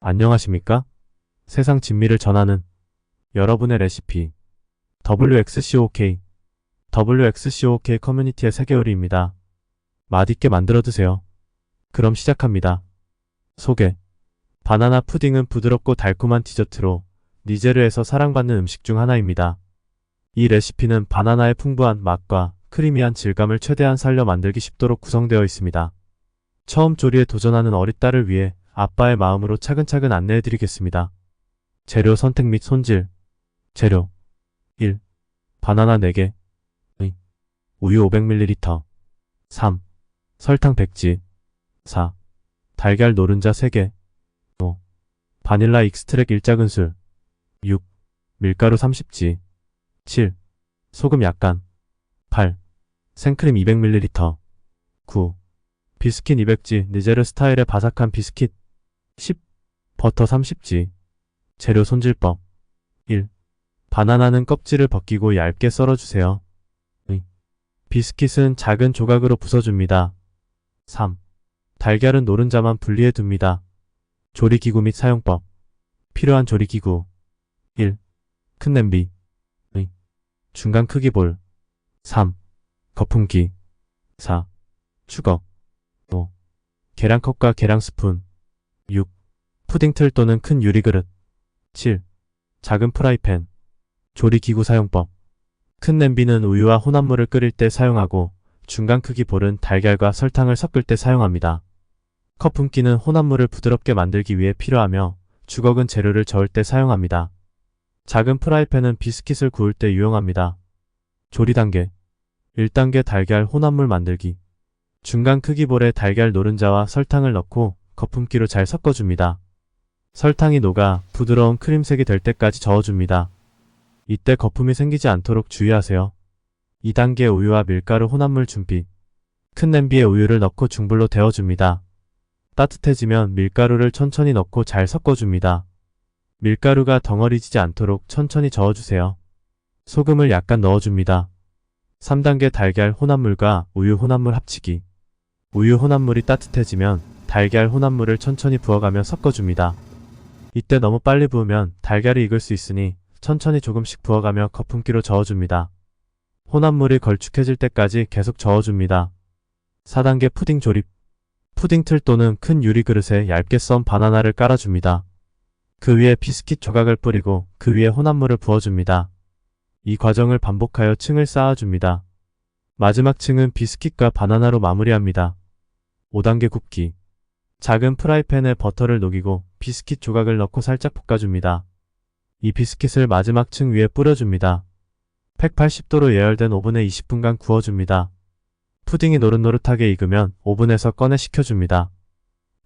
안녕하십니까? 세상 진미를 전하는 여러분의 레시피 WXCOK WXCOK 커뮤니티의 세계 요리입니다. 맛있게 만들어 드세요. 그럼 시작합니다. 소개 바나나 푸딩은 부드럽고 달콤한 디저트로 니제르에서 사랑받는 음식 중 하나입니다. 이 레시피는 바나나의 풍부한 맛과 크리미한 질감을 최대한 살려 만들기 쉽도록 구성되어 있습니다. 처음 조리에 도전하는 어릿딸을 위해 아빠의 마음으로 차근차근 안내해 드리겠습니다. 재료 선택 및 손질 재료 1. 바나나 4개 2. 우유 500ml 3. 설탕 100지 4. 달걀 노른자 3개 5. 바닐라 익스트랙 1작은술 6. 밀가루 30지 7. 소금 약간 8. 생크림 200ml 9. 비스킷 200지 니제르 스타일의 바삭한 비스킷 10. 버터 30지 재료 손질법 1. 바나나는 껍질을 벗기고 얇게 썰어주세요. 2. 비스킷은 작은 조각으로 부숴줍니다. 3. 달걀은 노른자만 분리해 둡니다. 조리기구 및 사용법 필요한 조리기구 1. 큰 냄비 2. 중간 크기 볼 3. 거품기 4. 추걱 5. 계량컵과 계량 스푼 6. 푸딩 틀 또는 큰 유리그릇 7. 작은 프라이팬 조리기구 사용법 큰 냄비는 우유와 혼합물을 끓일 때 사용하고 중간 크기 볼은 달걀과 설탕을 섞을 때 사용합니다. 컵품기는 혼합물을 부드럽게 만들기 위해 필요하며 주걱은 재료를 저을 때 사용합니다. 작은 프라이팬은 비스킷을 구울 때 유용합니다. 조리 단계 1단계 달걀 혼합물 만들기 중간 크기 볼에 달걀 노른자와 설탕을 넣고 거품기로 잘 섞어줍니다. 설탕이 녹아 부드러운 크림색이 될 때까지 저어줍니다. 이때 거품이 생기지 않도록 주의하세요. 2단계 우유와 밀가루 혼합물 준비. 큰 냄비에 우유를 넣고 중불로 데워줍니다. 따뜻해지면 밀가루를 천천히 넣고 잘 섞어줍니다. 밀가루가 덩어리지지 않도록 천천히 저어주세요. 소금을 약간 넣어줍니다. 3단계 달걀 혼합물과 우유 혼합물 합치기. 우유 혼합물이 따뜻해지면 달걀 혼합물을 천천히 부어가며 섞어줍니다. 이때 너무 빨리 부으면 달걀이 익을 수 있으니 천천히 조금씩 부어가며 거품기로 저어줍니다. 혼합물이 걸쭉해질 때까지 계속 저어줍니다. 4단계 푸딩 조립. 푸딩 틀 또는 큰 유리 그릇에 얇게 썬 바나나를 깔아줍니다. 그 위에 비스킷 조각을 뿌리고 그 위에 혼합물을 부어줍니다. 이 과정을 반복하여 층을 쌓아줍니다. 마지막 층은 비스킷과 바나나로 마무리합니다. 5단계 굽기. 작은 프라이팬에 버터를 녹이고 비스킷 조각을 넣고 살짝 볶아줍니다. 이 비스킷을 마지막 층 위에 뿌려줍니다. 180도로 예열된 오븐에 20분간 구워줍니다. 푸딩이 노릇노릇하게 익으면 오븐에서 꺼내 식혀줍니다.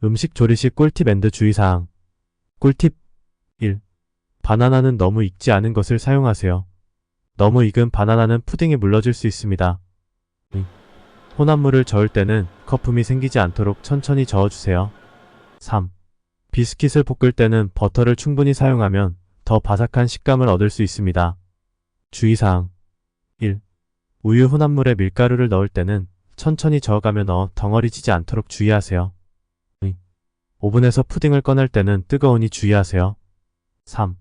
음식 조리 시 꿀팁 앤드 주의사항 꿀팁 1. 바나나는 너무 익지 않은 것을 사용하세요. 너무 익은 바나나는 푸딩이 물러질 수 있습니다. 2. 혼합물을 저을 때는 거품이 생기지 않도록 천천히 저어주세요. 3. 비스킷을 볶을 때는 버터를 충분히 사용하면 더 바삭한 식감을 얻을 수 있습니다. 주의사항 1. 우유 혼합물에 밀가루를 넣을 때는 천천히 저어가며 넣어 덩어리지지 않도록 주의하세요. 2. 오븐에서 푸딩을 꺼낼 때는 뜨거우니 주의하세요. 3.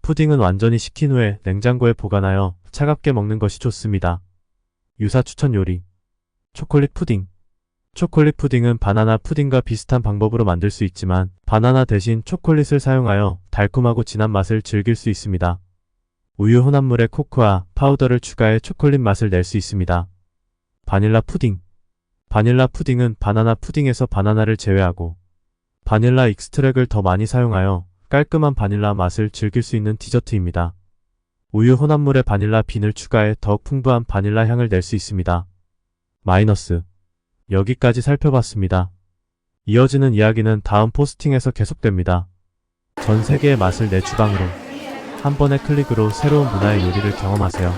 푸딩은 완전히 식힌 후에 냉장고에 보관하여 차갑게 먹는 것이 좋습니다. 유사 추천 요리 초콜릿 푸딩 초콜릿 푸딩은 바나나 푸딩과 비슷한 방법으로 만들 수 있지만 바나나 대신 초콜릿을 사용하여 달콤하고 진한 맛을 즐길 수 있습니다. 우유 혼합물에 코코아, 파우더를 추가해 초콜릿 맛을 낼 수 있습니다. 바닐라 푸딩 바닐라 푸딩은 바나나 푸딩에서 바나나를 제외하고 바닐라 익스트랙을 더 많이 사용하여 깔끔한 바닐라 맛을 즐길 수 있는 디저트입니다. 우유 혼합물에 바닐라 빈을 추가해 더욱 풍부한 바닐라 향을 낼 수 있습니다. 마이너스 여기까지 살펴봤습니다. 이어지는 이야기는 다음 포스팅에서 계속됩니다. 전 세계의 맛을 내 주방으로 한 번의 클릭으로 새로운 문화의 요리를 경험하세요.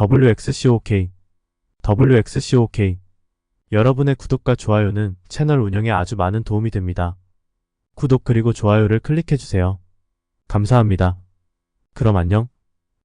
WXCOK WXCOK 여러분의 구독과 좋아요는 채널 운영에 아주 많은 도움이 됩니다. 구독 그리고 좋아요를 클릭해주세요. 감사합니다. 그럼 안녕.